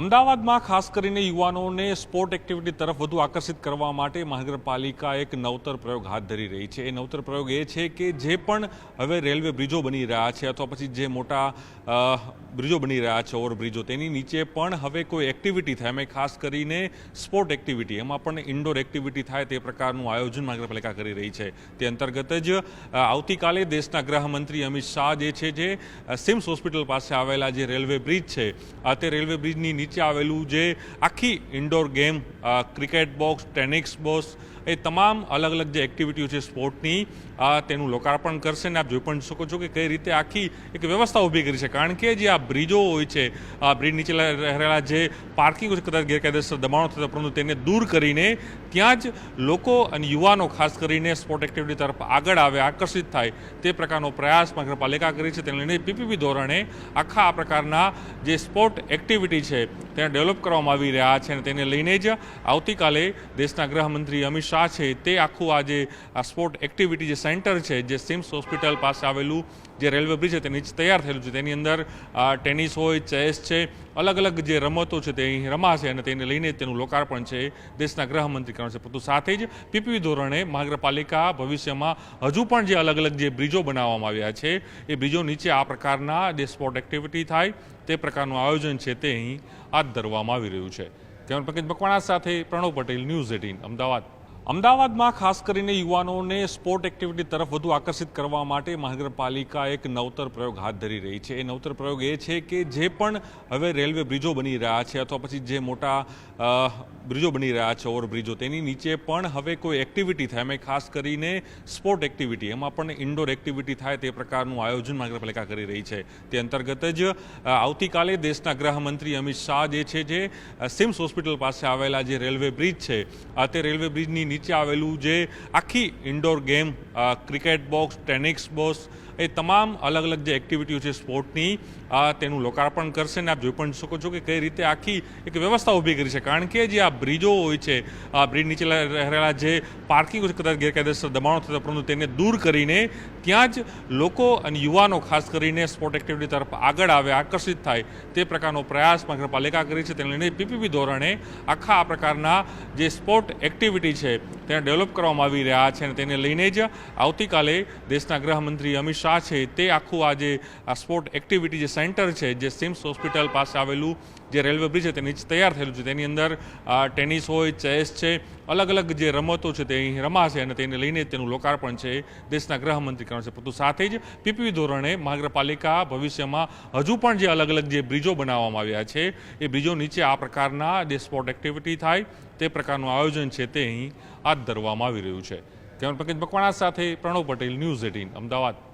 અમદાવાદમાં ખાસ કરીને યુવાનોને સ્પોર્ટ એક્ટિવિટી તરફ વધુ આકર્ષિત કરવા માટે મહાનગરપાલિકા એક નવતર પ્રયોગ હાથ ધરી રહી છે. એ નવતર પ્રયોગ એ છે કે જે પણ હવે રેલવે બ્રિજો બની રહ્યા છે અથવા પછી જે મોટા બ્રિજો બની રહ્યા છે, ઓવરબ્રિજો, તેની નીચે પણ હવે કોઈ એક્ટિવિટી થાય. એમાં ખાસ કરીને સ્પોર્ટ એક્ટિવિટી, એમાં પણ ઇન્ડોર એક્ટિવિટી થાય તે પ્રકારનું આયોજન મહાનગરપાલિકા કરી રહી છે. તે અંતર્ગત જ આવતીકાલે દેશના ગૃહમંત્રી અમિત શાહ જે છે, જે સિમ્સ હોસ્પિટલ પાસે આવેલા જે રેલવે બ્રિજ છે તે રેલવે બ્રિજની નીચે આવેલું જે આખી indoor game cricket box tennis box એ તમામ અલગ અલગ જે એક્ટિવિટીઓ છે સ્પોર્ટની આ તેનું લોકાર્પણ કરશે ને આપ જોઈ પણ શકો છો કે કઈ રીતે આખી એક વ્યવસ્થા ઊભી કરી છે. કારણ કે જે આ બ્રિજો હોય છે, આ બ્રિજ નીચે રહેલા જે પાર્કિંગ છે, કદાચ ગેરકાયદેસર દબાણો થતા પરંતુ તેને દૂર કરીને ત્યાં જ લોકો અને યુવાનો ખાસ કરીને સ્પોર્ટ એક્ટિવિટી તરફ આગળ આવે, આકર્ષિત થાય, તે પ્રકારનો પ્રયાસ નગરપાલિકા કરી છે. તેને લઈને પીપીપી ધોરણે આખા આ પ્રકારના જે સ્પોર્ટ એક્ટિવિટી છે, તેને ડેવલપ કરવામાં આવી રહ્યા છે અને તેને લઈને જ આવતીકાલે દેશના ગૃહમંત્રી અમિત છે તે આખું આ જે સ્પોર્ટ એક્ટિવિટી જે સેન્ટર છે, જે સિમ્સ હોસ્પિટલ પાસે આવેલું જે રેલવે બ્રિજ છે તે નીચે તૈયાર થયેલું છે. તેની અંદર ટેનિસ હોય ચેસ છે અલગ અલગ જે રમતો છે તે અહીં રમાશે અને તેને લઈને તેનું લોકાર્પણ છે દેશના ગૃહમંત્રી છે. પરંતુ સાથે જ પીપીવી ધોરણે મહાનગરપાલિકા ભવિષ્યમાં હજુ પણ જે અલગ અલગ જે બ્રિજો બનાવવામાં આવ્યા છે, એ બ્રિજો નીચે આ પ્રકારના જે સ્પોર્ટ એક્ટિવિટી થાય, તે પ્રકારનું આયોજન છે તે અહીં હાથ ધરવામાં આવી રહ્યું છે. કેમેરા પંકજ મકવાણા સાથે પ્રણવ પટેલ, ન્યૂઝ એટીન, અમદાવાદ. અમદાવાદમાં ખાસ કરીને યુવાનોને સ્પોર્ટ એક્ટિવિટી તરફ વધુ આકર્ષિત કરવા માટે મહાનગરપાલિકા એક નવતર પ્રયોગ હાથ ધરી રહી છે. એ નવતર પ્રયોગ એ છે કે જે પણ હવે રેલવે બ્રિજો બની રહ્યા છે અથવા પછી જે મોટા બ્રિજો બની રહ્યા છે, ઓવરબ્રિજો, તેની નીચે પણ હવે કોઈ એક્ટિવિટી થાય. અમે ખાસ કરીને સ્પોર્ટ એક્ટિવિટી, એમાં પણ ઇન્ડોર એક્ટિવિટી થાય તે પ્રકારનું આયોજન મહાનગરપાલિકા કરી રહી છે. તે અંતર્ગત જ આવતીકાલે દેશના ગૃહમંત્રી અમિત શાહ જે છે જે સિમ્સ હોસ્પિટલ પાસે આવેલા જે રેલવે બ્રિજ છે તે રેલવે બ્રિજની નીચે આવેલું જે આખી indoor game cricket box tennis box એ તમામ અલગ અલગ જે એક્ટિવિટીઓ છે સ્પોર્ટની આ તેનું લોકાર્પણ કરશે ને આપ જોઈ પણ શકો છો કે કઈ રીતે આખી એક વ્યવસ્થા ઊભી કરી છે. કારણ કે જે આ બ્રિજો હોય છે, આ બ્રિજ નીચે રહેલા જે પાર્કિંગ છે, કદાચ ગેરકાયદેસર દબાણો થતા, પરંતુ તેને દૂર કરીને ત્યાં જ લોકો અને યુવાનો ખાસ કરીને સ્પોર્ટ એક્ટિવિટી તરફ આગળ આવે, આકર્ષિત થાય, તે પ્રકારનો પ્રયાસ નગરપાલિકા કરી છે. તેને લઈને પીપીપી ધોરણે આખા આ પ્રકારના જે સ્પોર્ટ એક્ટિવિટી છે, તેને ડેવલપ કરવામાં આવી રહ્યા છે અને તેને લઈને જ આવતીકાલે દેશના ગૃહમંત્રી અમિત શાહ છે તે આખું આ જે, આ સ્પોર્ટ એક્ટિવિટી જે સેન્ટર છે, જે સિમ્સ હોસ્પિટલ પાસે આવેલું, જે રેલવે બ્રિજ છે તે નીચે તૈયાર થયેલું છે. તેની અંદર ટેનિસ હોય ચેસ છે અલગ અલગ જે રમતો છે તે અહીં રમાશે અને તેને લઈને તેનું લોકાર્પણ છે, દેશના ગૃહમંત્રી કરશે પરંતુ સાથે જ પીપીવી ધોરણે મહાનગરપાલિકા ભવિષ્યમાં હજુ પણ જે અલગ અલગ જે બ્રિજો બનાવવામાં આવ્યા છે, એ બ્રિજો નીચે આ પ્રકારના જે સ્પોર્ટ એક્ટિવિટી થાય, તે પ્રકારનું આયોજન છે તે અહીં હાથ ધરવામાં આવી રહ્યું છે. કેમેરા પંકજ મકવાણા સાથે પ્રણવ પટેલ, ન્યૂઝ એટીન, અમદાવાદ.